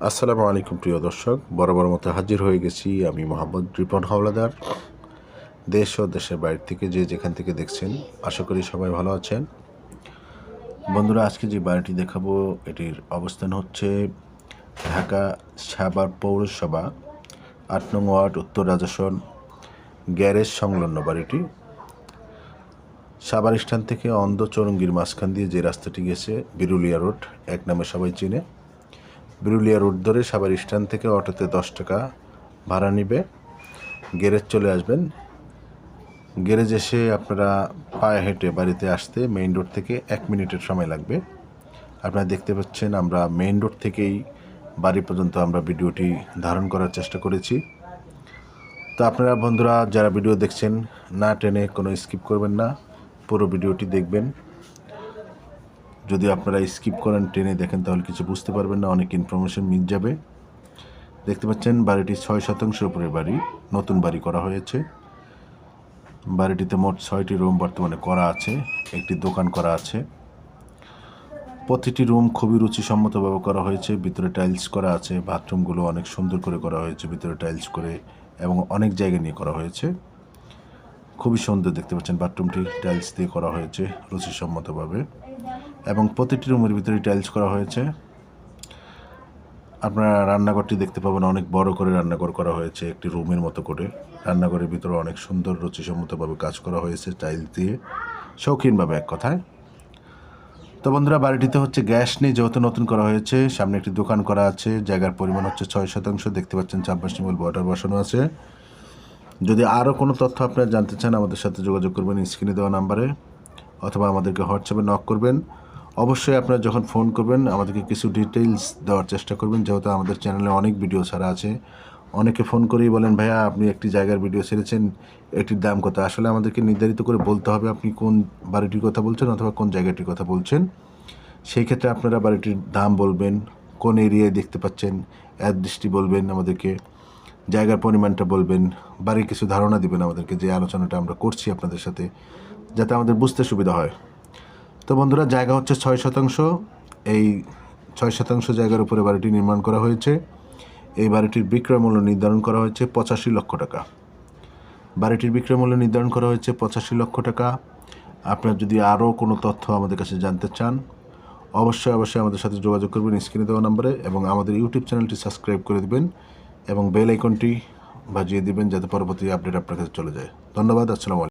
আসসালামু আলাইকুম প্রিয় দর্শক, বরাবর মতো হাজির হয়ে গেছি আমি মোহাম্মদ রিপন হাওলাদার। দেশ ও দেশের বাইরে থেকে যে যেখান থেকে দেখছেন, আশা করি সবাই ভালো আছেন। বন্ধুরা, আজকে যে বাড়িটি দেখাবো, এটির অবস্থান হচ্ছে ঢাকা সাভার পৌরসভা, আট নং ওয়ার্ড, উত্তর রাজাসন গ্যারেজ সংলগ্ন বাড়িটি। সাভার স্ট্যান্ড থেকে অন্ধ চরঙ্গির মাঝখান দিয়ে যে রাস্তাটি গেছে, বিরুলিয়া রোড, এক নামে সবাই চিনে। বিরুলিয়া রোড ধরে সাভার স্ট্যান্ড থেকে অটোতে দশ টাকা ভাড়া নিবে। গ্যারেজ চলে আসবেন। গ্যারেজ এসে আপনারা পায়ে হেঁটে বাড়িতে আসতে মেইন রোড থেকে এক মিনিটের সময় লাগবে। আপনারা দেখতে পাচ্ছেন আমরা মেইন রোড থেকেই বাড়ি পর্যন্ত আমরা ভিডিওটি ধারণ করার চেষ্টা করেছি। তো আপনারা বন্ধুরা, যারা ভিডিও দেখছেন, না টেনে কোনো স্কিপ করবেন না। পুরো ভিডিওটি দেখবেন। যদি আপনারা স্কিপ করেন ট্রেনে দেখেন, তাহলে কিছু বুঝতে পারবেন না, অনেক ইনফরমেশন মিস যাবে। দেখতে পাচ্ছেন, বাড়িটি ছয় শতাংশের উপরে বাড়ি, নতুন বাড়ি করা হয়েছে। বাড়িটিতে মোট ছয়টি রুম বর্তমানে করা আছে, একটি দোকান করা আছে। প্রতিটি রুম খুবই রুচিসম্মতভাবে করা হয়েছে, ভিতরে টাইলস করা আছে বাথরুমগুলো অনেক সুন্দর করে করা হয়েছে, ভিতরে টাইলস করে এবং অনেক জায়গা নিয়ে করা হয়েছে। খুবই সুন্দর দেখতে পাচ্ছেন বাথরুমটি টাইলস দিয়ে করা হয়েছে রুচিসম্মতভাবে এবং প্রতিটি রুমের ভিতরে টাইলস করা হয়েছে। আপনারা রান্নাঘরটি দেখতে পাবেন, অনেক বড় করে রান্নাঘর করা হয়েছে, একটি রুমের মতো করে। রান্নাঘরের ভিতরে অনেক সুন্দর রুচিসম্মতভাবে কাজ করা হয়েছে টাইলস দিয়ে, শৌখিনভাবে এক কথায়। তো বন্ধুরা, বাড়িটিতে হচ্ছে গ্যাস নেই, যেহেতু নতুন করা হয়েছে, সামনে একটি দোকান করা আছে, জায়গার পরিমাণ হচ্ছে ছয় শতাংশ, দেখতে পাচ্ছেন চারপাশ নিমল বর্ডার বসানো আছে। যদি আরও কোনো তথ্য আপনারা জানতে চান, আমাদের সাথে যোগাযোগ করবেন স্ক্রিনে দেওয়া নাম্বারে, অথবা আমাদেরকে হোয়াটসঅ্যাপে নক করবেন। অবশ্যই আপনারা যখন ফোন করবেন, আমাদেরকে কিছু ডিটেইলস দেওয়ার চেষ্টা করবেন, যেহেতু আমাদের চ্যানেলে অনেক ভিডিও ছাড়া আছে। অনেকে ফোন করেই বলেন, ভাইয়া, আপনি একটি জায়গার ভিডিও ছেড়েছেন, এটির দাম কত? আসলে আমাদেরকে নির্ধারিত করে বলতে হবে আপনি কোন বাড়িটির কথা বলছেন অথবা কোন জায়গাটির কথা বলছেন। সেই ক্ষেত্রে আপনারা বাড়িটির দাম বলবেন, কোন এরিয়ায় দেখতে পাচ্ছেন অ্যাড্রেসটি বলবেন আমাদেরকে, জায়গার পরিমাণটা বলবেন, বাড়ির কিছু ধারণা দিবেন আমাদেরকে যে আলোচনাটা আমরা করছি আপনাদের সাথে, যাতে আমাদের বুঝতে সুবিধা হয়। তো বন্ধুরা, জায়গা হচ্ছে ছয় শতাংশ। এই ছয় শতাংশ জায়গার উপরে বাড়িটি নির্মাণ করা হয়েছে। এই বাড়িটির বিক্রয় মূল্য নির্ধারণ করা হয়েছে পঁচাশি লক্ষ টাকা। বাড়িটির বিক্রয় মূল্য নির্ধারণ করা হয়েছে পঁচাশি লক্ষ টাকা। আপনার যদি আরও কোনো তথ্য আমাদের কাছে জানতে চান, অবশ্যই অবশ্যই আমাদের সাথে যোগাযোগ করবেন স্ক্রিনে দেওয়া নম্বরে এবং আমাদের ইউটিউব চ্যানেলটি সাবস্ক্রাইব করে দেবেন এবং বেল আইকনটি বাজিয়ে দিবেন যাতে পরবর্তী আপডেট আপনার কাছে চলে যায়। ধন্যবাদ, আসসালামু